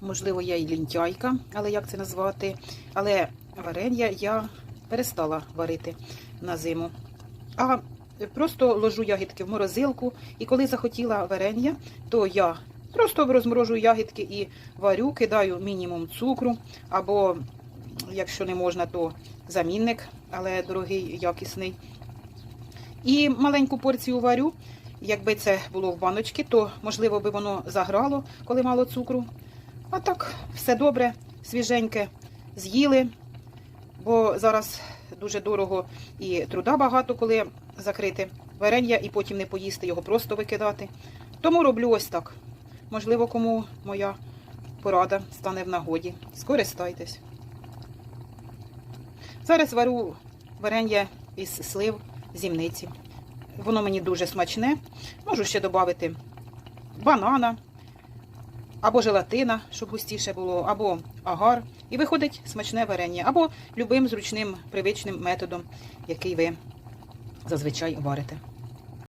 Можливо, я і лінтяйка, але як це назвати? Але варення я перестала варити на зиму. А просто ложу ягідки в морозилку, і коли захотіла варення, то я просто розморожую ягідки і варю, кидаю мінімум цукру, або, якщо не можна, то замінник, але дорогий, якісний. І маленьку порцію варю. Якби це було в баночці, то можливо би воно заграло, коли мало цукру. А так, все добре, свіженьке з'їли, бо зараз дуже дорого і труда багато, коли закрити варення і потім не поїсти, його просто викидати. Тому роблю ось так. Можливо, кому моя порада стане в нагоді. Скористайтесь. Зараз варю варення із слив зімниці. Воно мені дуже смачне. Можу ще додати банана або желатина, щоб густіше було, або агар. І виходить смачне варення, або любим зручним привичним методом, який ви зазвичай варите.